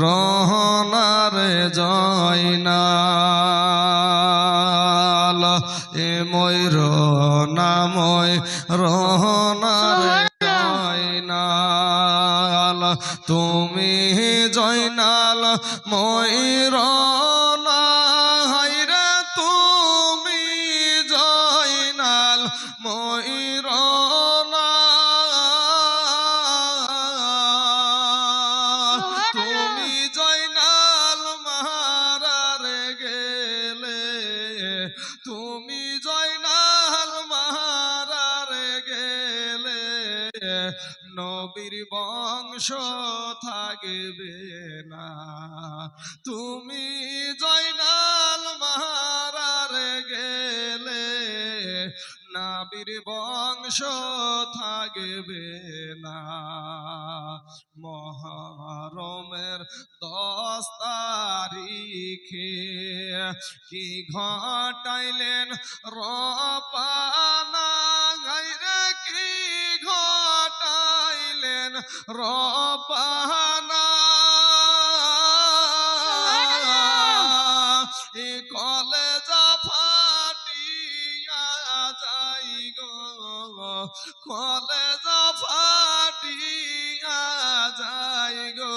রহনারে জয়নাল এ ময়ূর নাময় রহনার জয়নাল তুমি জয়নাল ময়ূর নবীর বংশ থাকবে না। তুমি জয়নাল মারারে গেলে নাবির বংশ থাকবে না। মহারমের দশ তারিখে কি ঘটাইলেন রপানা গাইরে কি ঘটাইলেন রপানা কলেজা ফাটিয়া যাই গো। কলেজা ফাটিয়া যাই গো।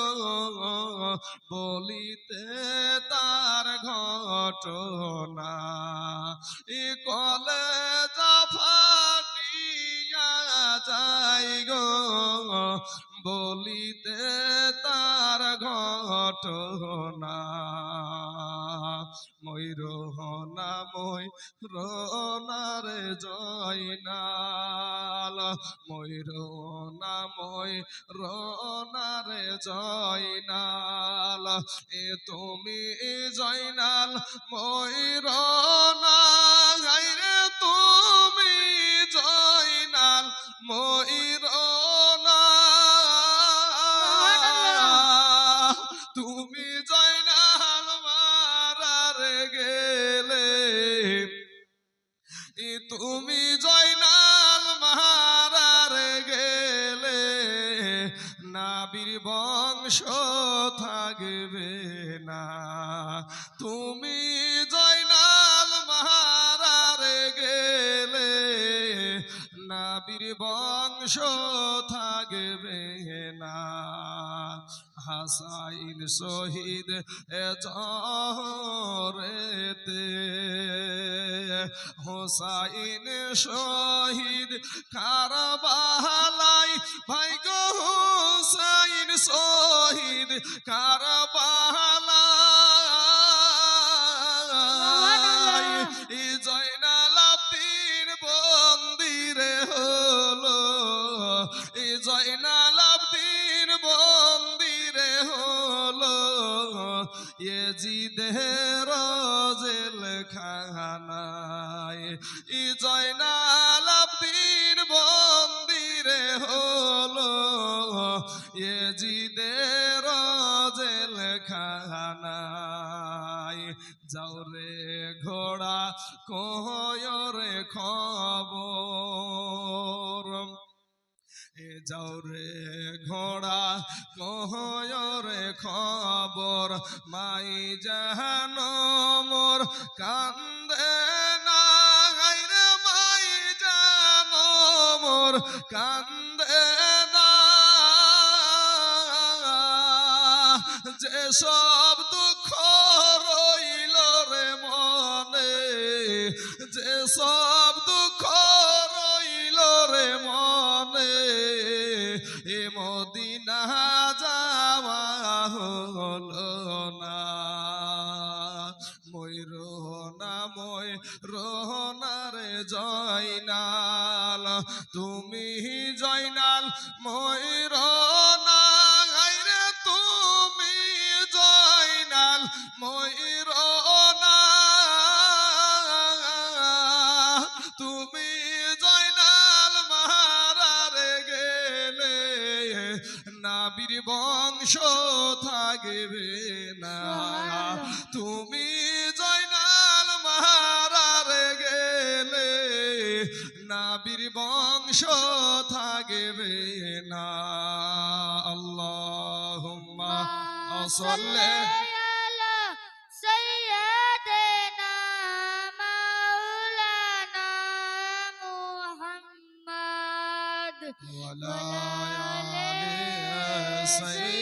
বলিতে তার ঘটনা। এ কলেজা ফাটিয়া যাই গো। বলিতে তার ঘটনা। ময়ূরহনা মই রনারে জয়নাল। ময়ূরনা মই রনারে জয়নাল। এ তুমি জয়নাল ময়ূরনা হাসাইন শহীদ জহরেতে হোসাইন শহীদ কারবালাই ভাই গো হোসাইন শহীদ কারবালাই জিদের জেল খানায় ই জয়নাল আব্দিন বন্দিরে হলো। এ জিদের জেল খানায় যাও রে ঘোড়া কয়রে খবর। এ যাও রে ঘোড়া কহরে খবর, মাই জাহান মোর কান্দে না গাইরে মাই জান মোর কান্দে না যে সব দুঃখ রইল রে মনে, যে সব এ মদিনা যাওয়া হলো না। মই রোহনা মই রোহনারে জয়নাল তুমি জয়নাল না থাকবে না তুমি জয়নাল মারারে গেলে নাবির বংশ থাকবে না আল্লাহুম্মা وصل على سيدنا مولانا محمد ولا آل سيدنا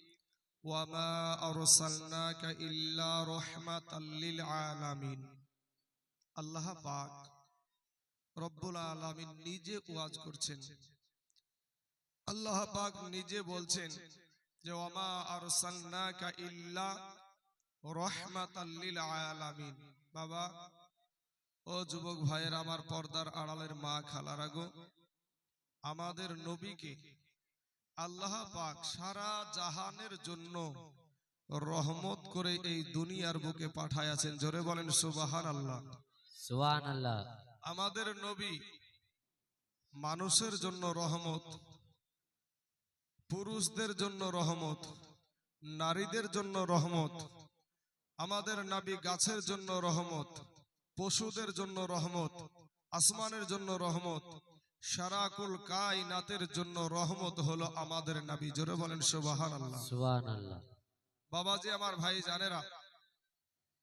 ওয়ামা আরসালনাকা ইল্লা রাহমাতাল লিল আল্লাহ পাক রব্বুল আলামিন নিজে ওয়াজ করছেন। আল্লাহ পাক নিজে বলছেন যে, ওয়ামা আরসালনাকা ইল্লা রাহমাতাল লিল আলামিন বাবা, ও যুবক ভাইয়ের, আমার পর্দার আড়ালের মা খালারা গো, আমাদের নবীকে আল্লাহ পাক সারা জাহানের জন্য রহমত করে এই দুনিয়ার বুকে পাঠায়াছেন। জোরে বলেন সুবাহান আল্লাহ সুবহান আল্লাহ আমাদের নবী মানুষের জন্য রহমত পুরুষদের জন্য রহমত নারীদের জন্য রহমত আমাদের নাবি গাছের জন্য রহমত পশুদের জন্য রহমত আসমানের জন্য রহমত সারাকুল কায়নাতের জন্য রহমত হলো আমাদের নাবি। জোরে বলেন সুবাহান আল্লাহ বাবাজি আমার ভাই জানেরা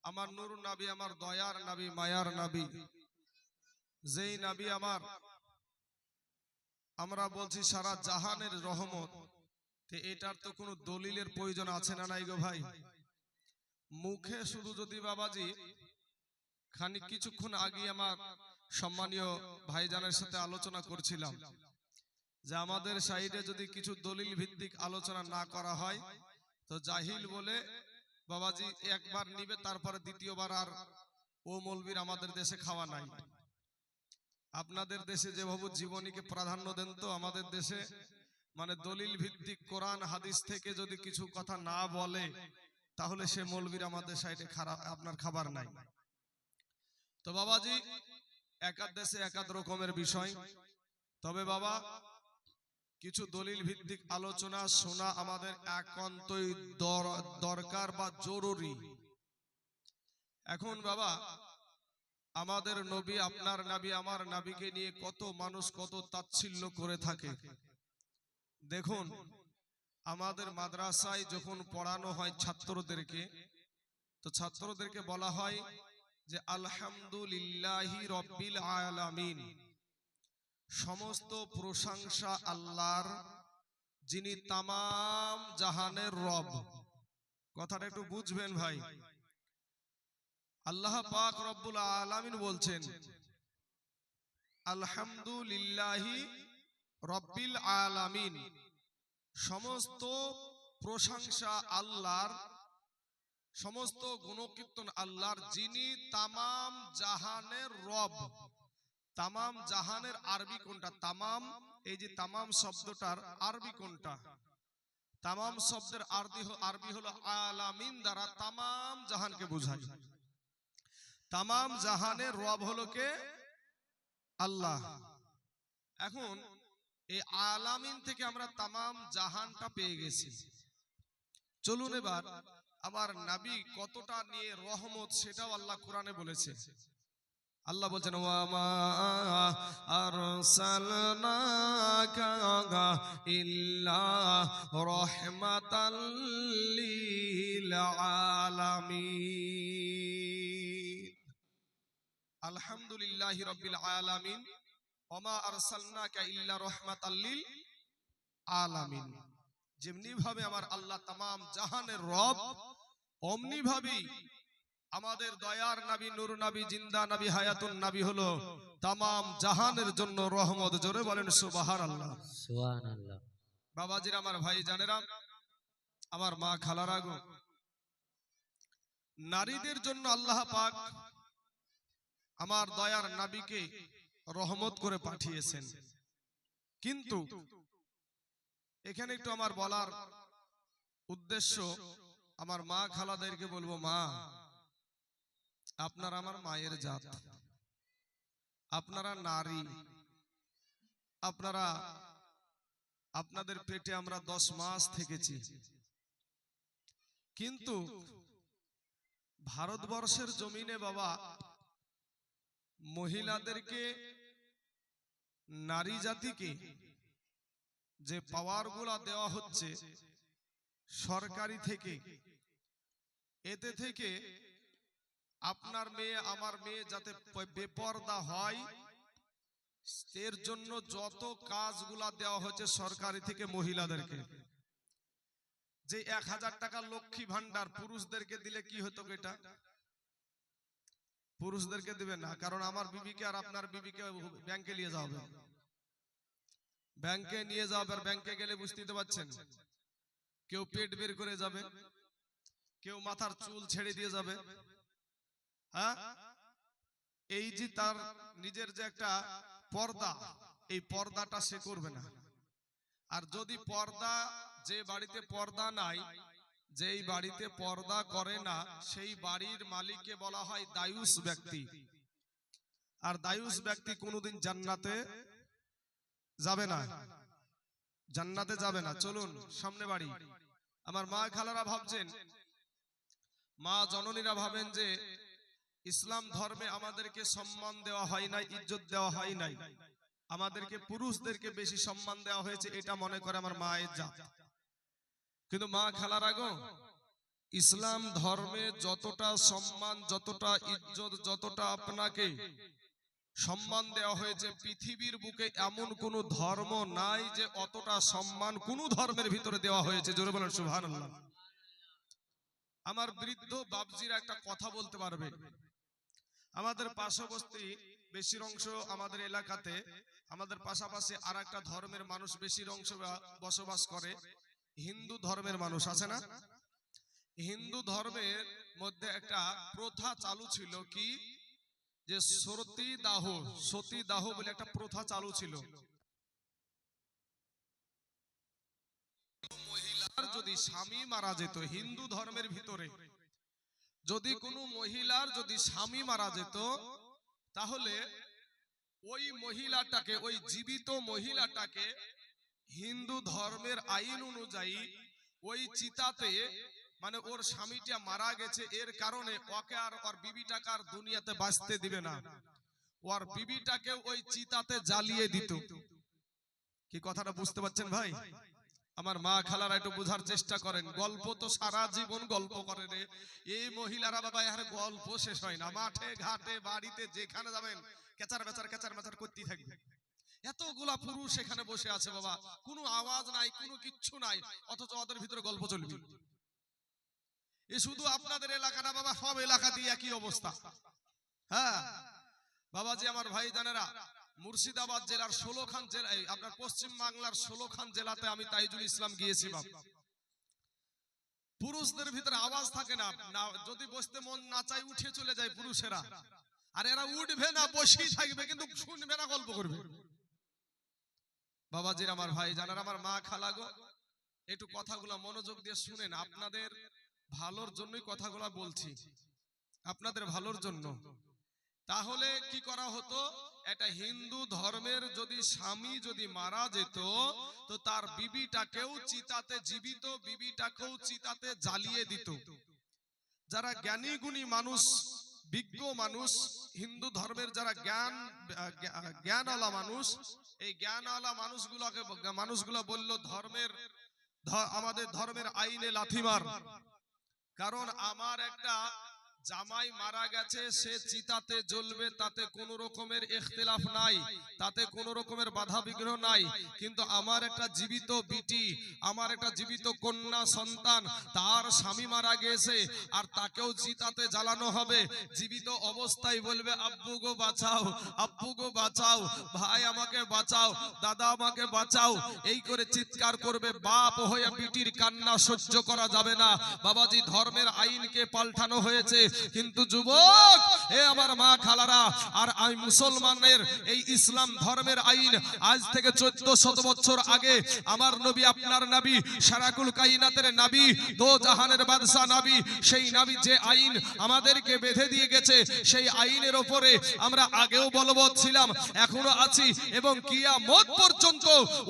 আমার নুর নাবি আমার দয়ার নাবি মায়ার নাবি যেই নাবি আমার আমরা বলছি সারা জাহানের রহমত। এটার তো কোনো দলিলের প্রয়োজন আছে না নাই গো ভাই? মুখে শুধু যদি বাবাজি খানিক কিছুক্ষণ আগে আমার সম্মানীয় ভাইজানের সাথে আলোচনা করছিলাম যে আমাদের সাইডে যদি কিছু দলিল ভিত্তিক আলোচনা না করা হয়, তো জাহিল বলে, বাবাজি, একবার নিবে, তারপরে দ্বিতীয়বার আর ও মলবির আমাদের দেশে খাওয়া নাই। আপনাদের দেশে যেভাবে জীবনীকে প্রাধান্য দেন তো, আমাদের দেশে মানে দলিল ভিত্তিক কোরআন, হাদিস থেকে যদি কিছু কথা না বলে, তাহলে সে মলবির আমাদের সাইডে খারাপ আপনার খাবার নাই। তো বাবাজি একাদ দেশে একাদ রকমের বিষয়। তবে বাবা, কিছু দলিল ভিত্তিক আলোচনা শোনা আমাদের একান্তই দরকার বা জরুরি। এখন বাবা, আমাদের নবী, আপনার নাবি, আমার নাবিকে নিয়ে কত মানুষ কত তাচ্ছিল্য করে থাকে। দেখুন, আমাদের মাদ্রাসায় যখন পড়ানো হয় ছাত্রদেরকে, তো ছাত্রদেরকে বলা হয় যে আলহামদুলিল্লাহি রব্বিল আলামিন। সমস্ত প্রশংসা আল্লাহর, যিনি তামাম জাহানের রব। কথাটা একটু বুঝবেন ভাই। আল্লাহ পাক রব্বুল আলামিন বলছেন, আলহামদুলিল্লাহি রব্বিল আলামিন। সমস্ত প্রশংসা আল্লাহর সমস্ত গুণকীর্তন আল্লাহর যিনি তামাম জাহানের রব। তামাম জাহানের আরবি কোনটা? তামাম, এই যে তামাম শব্দটার আরবি কোনটা? তামাম শব্দের আরবি আরবি হলো আলামিন দ্বারা তামাম জাহানকে বোঝায়। তামাম জাহানের রব হলো কে? আল্লাহ। এখন এই আলামিন থেকে আমরা তামাম জাহানটা পেয়ে গেছি। চলুন এবার আমার নাবি কতটা নিয়ে রহমত সেটাও আল্লাহ কোরআনে বলেছে। আল্লাহ বলছেন ইল্লা রাহমাতাল লিল আলামিন আলহামদুলিল্লাহি রাব্বিল আলামিন। ওমা আরসালনাকা ইল্লা রাহমাতাল লিল আলামিন যেমনি ভাবে আমার আল্লাহ তামাম জাহানের রব অমনি ভাবেই আমাদের দয়ার নাবি নুর নাবি জিন্দা নাবি হায়াতুন নাবি হলো তামাম জাহানের জন্য রহমত। জোরে বলেন সুবাহার আল্লাহ বাবাজির আমার ভাই জানেরা আমার মা খালার গো নারীদের জন্য আল্লাহ পাক আমার দয়ার নাবিকে রহমত করে পাঠিয়েছেন। কিন্তু এখানে একটু আমার বলার উদ্দেশ্য। আমার মা খালাদেরকে বলব মা আপনারা আমার মায়ের জাত। আপনারা নারী। আপনারা আপনাদের পেটে আমরা দশ মাস থেকেছি। কিন্তু ভারতবর্ষের জমিনে বাবা মহিলাদেরকে নারী জাতিকে যে পাওয়ারগুলা দেওয়া হচ্ছে সরকারি থেকে। এতে থেকে আপনার মেয়ে আমার মেয়ে যাতে বেপর্দা হয় এর জন্য যত কাজগুলা দেওয়া হচ্ছে সরকারি থেকে মহিলাদেরকে। যে এক হাজার টাকা লক্ষ্মী ভান্ডার পুরুষদেরকে দিলে কি হতো এটা? পুরুষদেরকে দিবে না কারণ আমার বিবিকে আর আপনার বিবিকে ব্যাংকে নিয়ে যাওয়া হবে। ব্যাংকে নিয়ে আর ব্যাংকে গেলে বুঝতে পারছেন কেউ পেট বের করে যাবে, কেউ মাথার চুল ছেড়ে দিয়ে যাবে। হ্যাঁ? এই যে তার নিজের যে একটা পর্দা, এই পর্দাটা সে করবে না। আর যদি পর্দা, যে বাড়িতে পর্দা নাই, যেই বাড়িতে পর্দা করে না, সেই বাড়ির মালিককে বলা হয় দায়ুস ব্যক্তি। আর দায়ুস ব্যক্তি কোনোদিন জান্নাতে যাবে না। জান্নাতে যাবে না। চলুন, সামনে বাড়ি। আমার মা খালারা ভাবছেন, মা জননীরা ভাবেন যে ইসলাম ধর্মে আমাদেরকে সম্মান দেওয়া হয় নাই, ইজ্জত দেওয়া হয় নাই। আমাদেরকে পুরুষদেরকে বেশি সম্মান দেওয়া হয়েছে, এটা মনে করে আমার মায়ের জাত। কিন্তু মা খালার আগো ইসলাম ধর্মে যতটা সম্মান, যতটা ইজ্জত, যতটা আপনাকে সম্মান দেওয়া হয়েছে। পৃথিবীর বুকে এমন কোন ধর্ম নাই যে অতটা সম্মান কোন ধর্মের ভিতরে দেওয়া হয়েছে। জোরে বলেন, সুবহানাল্লাহ। আমার বৃদ্ধ বাবজির একটা কথা বলতে পারবে। আমাদের পার্শ্ববর্তী বেশির অংশ আমাদের এলাকাতে, আমাদের পাশাপাশি আর একটা ধর্মের মানুষ বেশির অংশ বসবাস করে, হিন্দু ধর্মের মানুষ, আছে না? হিন্দু ধর্মের মধ্যে একটা প্রথা চালু ছিল কি? যে সতী দাহ সতী দাহ বলে একটা প্রথা চালু ছিল। যদি স্বামী মারা যেত হিন্দু ধর্মের ভিতরে, যদি কোনো মহিলার যদি স্বামী মারা যেত, তাহলে ওই মহিলাটাকে, ওই জীবিত মহিলাটাকে হিন্দু ধর্মের আইন অনুযায়ী ওই চিতাতে মানে ওর স্বামীটা মারা গেছে এর কারণে ওকে আর ওর বিবিটাকে আর দুনিয়াতে বাঁচতে দিবে না। ওর বিবিটাকে ওই চিতাতে জ্বালিয়ে দিত। কি কথাটা বুঝতে পারছেন ভাই? আমার মা খালারা একটু বোঝার চেষ্টা করেন গল্প তো সারা জীবন গল্প করে রে এই মহিলারা বাবা আর গল্প শেষ হয় না। মাঠে ঘাটে বাড়িতে যেখানে যাবেন কেচার বেচার কেচার মেচার করতেই থাকবে এতগুলা পুরুষ এখানে বসে আছে বাবা। কোনো আওয়াজ নাই কোনো কিচ্ছু নাই। অথচ ওদের ভিতরে গল্প চলবে এ শুধু আপনাদের এলাকা না বাবা, সব এলাকা দিয়ে একই অবস্থা। হ্যাঁ? বাবাজি, আমার ভাই জানেরা মুর্শিদাবাদ জেলার ষোলোখান জেলা এই আপনার পশ্চিম বাংলার ষোলোখান জেলাতে আমি তাইজুল ইসলাম গিয়েছি বাপ। পুরুষদের ভিতরে আওয়াজ থাকে না। যদি বসতে মন না চাই উঠে চলে যায় পুরুষেরা। আর এরা উঠবে না, বসেই থাকবে, কিন্তু শুনবে না, গল্প করবে। বাবাজির, আমার ভাই জানার আমার মা খালাগো, একটু কথাগুলো মনোযোগ দিয়ে শুনেন। আপনাদের ভালোর জন্যই কথাগুলো বলছি। আপনাদের ভালোর জন্য। তাহলে কি করা হতো? একটা হিন্দু ধর্মের যদি স্বামী যদি মারা যেত তো তার বিবিটাকেও চিতাতে জীবিত বিবিটাকেও চিতাতে জ্বালিয়ে দিত। যারা জ্ঞানী গুণী মানুষ বিজ্ঞ মানুষ হিন্দু ধর্মের যারা জ্ঞান জ্ঞানওয়ালা মানুষ এই জ্ঞানওয়ালা মানুষগুলোকে মানুষগুলো বলল ধর্মের আমাদের ধর্মের আইনে লাথিমার কারণ আমার একটা জামাই মারা গেছে, সে চিতাতে জ্বলবে, তাতে কোনো রকমের ইখতিলাফ নাই, তাতে কোনো রকমের বাধা বিঘ্ন নাই। কিন্তু আমার একটা জীবিত বিটি, আমার একটা জীবিত কন্যা সন্তান, তার স্বামী মারা গেছে, আর তাকেও চিতাতে জ্বালানো হবে। জীবিত অবস্থায় বলবে, আব্বু গো, বাঁচাও, আব্বু গো, বাঁচাও, ভাই আমাকে বাঁচাও, দাদা আমাকে বাঁচাও। এই করে চিৎকার করবে, বাপ হয়ে বিটির কান্না সহ্য করা যাবে না। বাবাজি ধর্মের আইনকে পাল্টানো হয়েছে কিন্তু যুবক এ আমার মা খালারা, আর আমি মুসলমানের এই ইসলাম ধর্মের আইন আজ থেকে চোদ্দ শত বছর আগে আমার নবী, আপনার নবী, সারাকুল কাইনাতের নবী, দো জাহানের বাদশা নবী, সেই নবী যে আইন আমাদেরকে বেঁধে দিয়ে গেছে, সেই আইনের ওপরে আমরা আগেও বলবৎ ছিলাম, এখনও আছি এবং কিয়ামত পর্যন্ত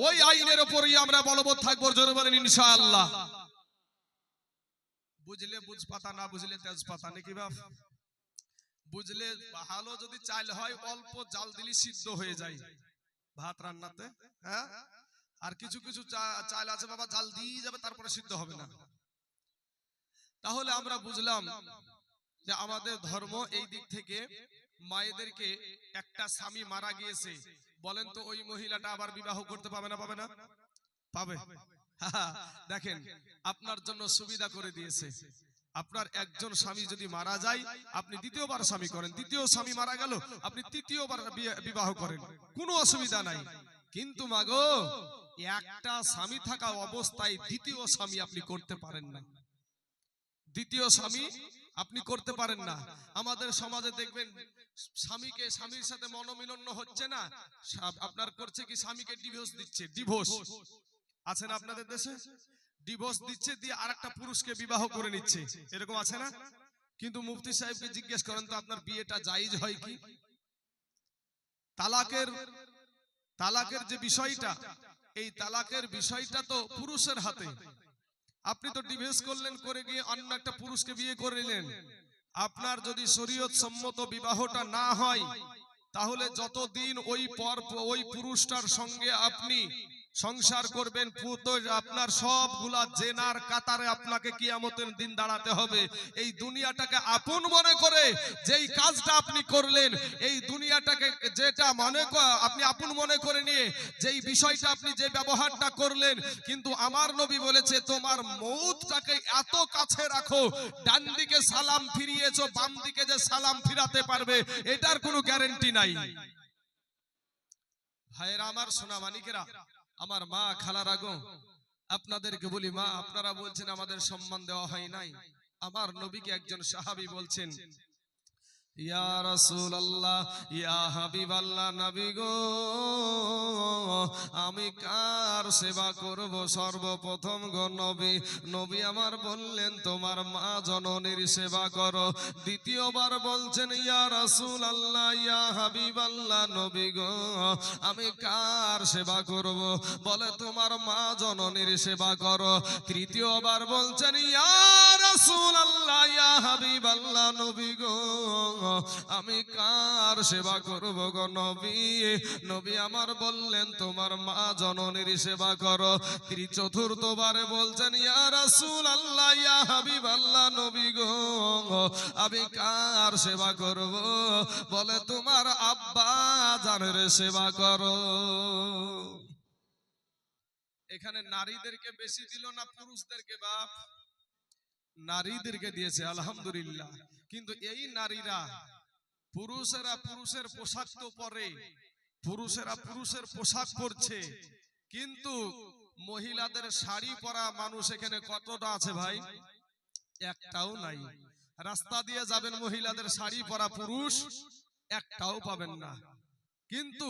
ওই আইনের ওপরেই আমরা বলবৎ থাকব। জোরে ইনশাআল্লাহ। বুঝলে বুঝ পাতা না বুঝলে তেজ পাতা নাকি বাপ? বুঝলে ভালো যদি চাল হয়, অল্প জাল দিলে সিদ্ধ হয়ে যায়। ভাত রান্নাতে হ্যাঁ? আর কিছু কিছু চাল আছে বাবা, জাল দিয়ে যাবে, তারপরে সিদ্ধ হবে না। তাহলে আমরা বুঝলাম যে আমাদের ধর্ম এই দিক থেকে মায়েদেরকে একটা স্বামী মারা গিয়েছে। বলেন তো ওই মহিলাটা আবার বিবাহ করতে পাবে না পাবে না? পাবে। দেখেন, আপনার জন্য সুবিধা করে দিয়েছে। আপনার একজন স্বামী যদি মারা যায়, আপনি দ্বিতীয়বার স্বামী করেন, দ্বিতীয় স্বামী মারা গেল, আপনি তৃতীয়বার বিবাহ করেন, কোনো অসুবিধা নাই। কিন্তু মাগো, একটা স্বামী থাকা অবস্থায় দ্বিতীয় স্বামী আপনি করতে পারেন না। দ্বিতীয় স্বামী আপনি করতে পারেন না। আমাদের সমাজে দেখবেন, স্বামীকে, স্বামীর সাথে মনোমিলন্য হচ্ছে না। আপনার করছে কি, স্বামীকে ডিভোর্স দিচ্ছে ডিভোর্স আছে না আপনাদের দেশে? ডিভোর্স দিচ্ছে দিয়ে আরেকটা পুরুষকে বিবাহ করে নিচ্ছে। এরকম আছে না? কিন্তু মুফতি সাহেবকে জিজ্ঞেস করেন তো আপনার বিয়েটা জায়েজ হয় কি? তালাকের তালাকের যে বিষয়টা এই তালাকের বিষয়টা তো পুরুষের হাতে। আপনি তো ডিভোর্স করলেন করে গিয়ে অন্য একটা পুরুষকে বিয়ে করে নিলেন আপনার যদি শরীয়ত সম্মত বিবাহটা না হয় তাহলে যতদিন ওই পর ওই পুরুষটার সঙ্গে আপনি সংসার করবেন পু- তো আপনার সবগুলা জেনার কাতারে আপনাকে কিয়ামতের দিন দাঁড়াতে হবে। এই দুনিয়াটাকে আপন মনে করে যেই কাজটা আপনি করলেন এই দুনিয়াটাকে যেটা মনে আপনি আপন মনে করে নিয়ে যেই বিষয়টা আপনি যে ব্যবহারটা করলেন কিন্তু আমার নবী বলেছে তোমার মৌতটাকে এত কাছে রাখো ডান দিকে সালাম ফিরিয়েছো বাম দিকে যে সালাম ফিরাতে পারবে এটার কোনো গ্যারেন্টি নাই। ভাইয়েরা আমার সোনা মানিকেরা আমার মা খালার আগো আপনাদেরকে বলি, মা, আপনারা বলছেন আমাদের সম্মান দেওয়া হয় নাই। আমার নবীকে একজন সাহাবি বলছেন ইয়া রাসূল আল্লাহ ইয়া হাবিব আল্লাহ নবী গো, আমি কার সেবা করব? সর্বপ্রথম গো নবী নবী আমার বললেন, তোমার মা জননীর সেবা করো। দ্বিতীয়বার বলছেন, ইয়া রাসূল আল্লাহ ইয়া হাবিব আল্লাহ নবী গো, আমি কার সেবা করব? বলে, তোমার মা জননীর সেবা করো। তৃতীয়বার বলছেন, ইয়া রাসূল আল্লাহ ইয়া হাবিব আল্লাহ নবী গো আমি কার সেবা করব গো নবী? নবী আমার বললেন, তোমার মা জননীর সেবা করো। তিনি চতুর্থবারে বলছেন, ইয়া রাসূল আল্লাহ ইয়া হাবিব আল্লাহ নবী গো, আমি কার সেবা করব? বলে, তোমার আব্বা জানের সেবা করো। এখানে নারীদেরকে বেশি দিল না, পুরুষদেরকে বাপ? নারীদেরকে দিয়েছে আলহামদুলিল্লাহ। কিন্তু এই নারীরা পুরুষেরা পুরুষের পোশাক তো পরে পুরুষেরা পুরুষের পোশাক পরছে। কিন্তু মহিলাদের শাড়ি পরা মানুষ এখানে কতটা আছে ভাই? একটাও নাই। রাস্তা দিয়ে যাবেন মহিলাদের শাড়ি পরা পুরুষ একটাও পাবেন না। কিন্তু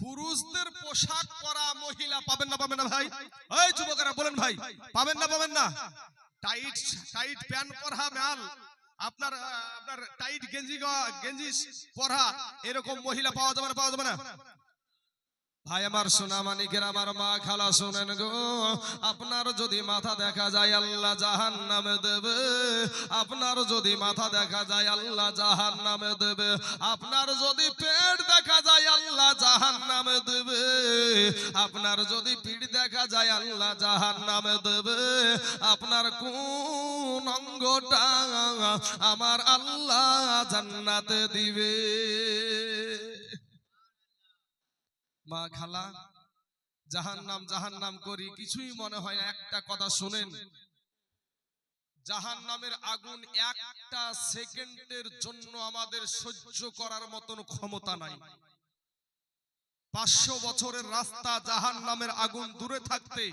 পুরুষদের পোশাক পরা মহিলা পাবেন না পাবেন না ভাই? এই যুবকেরা বলেন ভাই পাবেন না পাবেন না? টাইট টাইট প্যান্ট পরা মাল। আপনার আপনার টাইট গেঞ্জি গেঞ্জি পরা এরকম মহিলা পাওয়া যাবে না, পাওয়া যাবে না। ভাই, আমার সোনা মানিকের আমার মা খালা শোনেন গো। আপনার যদি মাথা দেখা যায়, আল্লাহ জাহান নামে দেবে। আপনার যদি মাথা দেখা যায়, আল্লাহ জাহান নামে দেবে। আপনার যদি পেট দেখা যায়, আল্লাহ জাহান নামে দেবে। আপনার যদি পিঠ দেখা যায়, আল্লাহ জাহান নামে দেবে। আপনার কোন অঙ্গটা আমার আল্লাহ জান্নাতে দিবে। মা খালা জাহান নাম জাহান নাম করি, কিছুই মনে হয় না, একটা কথা শুনেন। জাহান নামের আগুন একটা সেকেন্ডের জন্য আমাদের সহ্য করার মতন ক্ষমতা নাই। পাঁচশো বছরের রাস্তা জাহান নামের আগুন দূরে থাকতে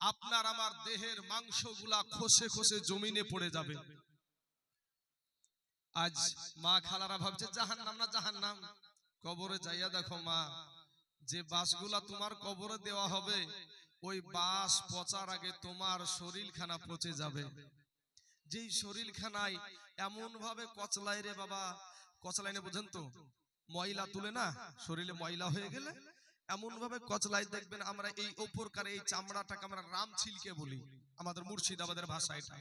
আপনার আমার দেহের মাংসগুলা খসে খসে জমিনে পড়ে যাবে। আজ মা খালারা ভাবছে জাহান নাম না জাহান নাম কবরে যাইয়া দেখো মা যে বাসগুলা তোমার কবরে দেওয়া হবে, ওই বাস পচার আগে তোমার শরীরখানা পচে যাবে। যেই শরীরখানায় এমন ভাবে কচলাই রে বাবা কচলাইনে বুঝেন তো, ময়লা তুলে না, শরীরে ময়লা হয়ে গেলে এমন ভাবে কচলাই দেখবেন আমরা এই ওপরকার এই চামড়াটাকে আমরা রাম ছিলকে বলি, আমাদের মুর্শিদাবাদের ভাষা এটা।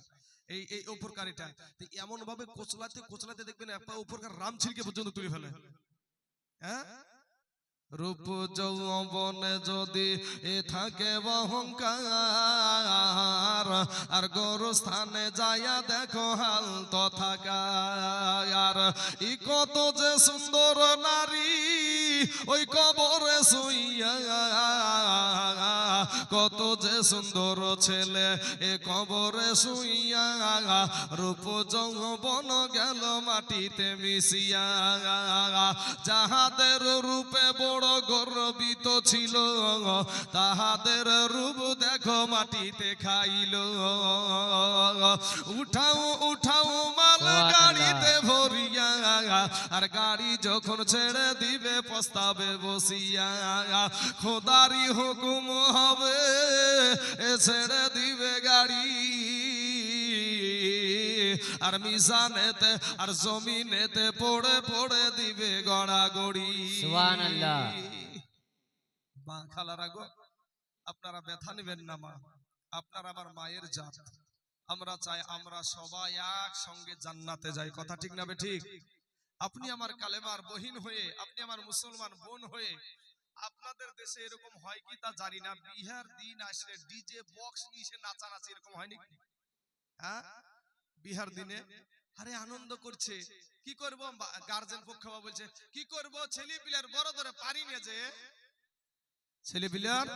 এই এই ওপরকারিটা তো এমন ভাবে কোচলাতে কোচলাতে দেখবেন একটা ওপরকার রাম ছিলকে পর্যন্ত তুলে ফেলে। হ্যাঁ? রূপ যৌবনে যদি এ থাকে অহংকার আর গরু স্থানে যাইয়া দেখো হাল তথা ই কত যে সুন্দর নারী ওই কবরে শুইয়া কত যে সুন্দর ছেলে এ কবরে শুইয়া রূপ যৌবন গেল মাটিতে মিশিয়া। যাহাদের রূপে বড় গর্বিত ছিল তাহাদের রূপ দেখো মাটিতে খাইল। উঠাও উঠাও মাল গাড়িতে ভরিয়া আর গাড়ি যখন ছেড়ে দিবে প্রস্তাবে বসিয়া খোদারি হুকুম হবে এ ছেড়ে দিবে গাড়ি। আর মিশানেতে আর জমিনেতে পড়ে পড়ে দিবে গড়াগড়ি। মা খালারা গো আপনারা ব্যথা নেবেন না মা আপনার আমার মায়ের জাত। আমরা চাই আমরা সবাই একসঙ্গে জান্নাতে যাই কথা ঠিক না বে ঠিক? আপনি আমার কালেমার বহিন হয়ে, আপনি আমার মুসলমান বোন হয়ে, আপনাদের দেশে এরকম হয় কি তা জানি না। বিহার দিন আসলে ডিজে বক্স নিয়ে নাচানাচি এরকম হয়নি? হ্যাঁ? বিহার দিনে? আরে আনন্দ করছে। কি করব? গার্জেন পক্ষ বলছে, কি করব? ছেলে পিলার বড় ধরে পারি না যে। ছেলে পিলার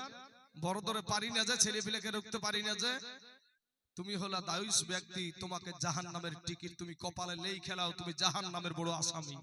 বড় ধরে পারি না যে, ছেলে পিলাকে রুখতে পারি না যে। তুমি হলা দায়ুস ব্যক্তি, তোমাকে জাহান নামের টিকিট তুমি কপালে লেই খেলাও, তুমি জাহান নামের বড় আসামি।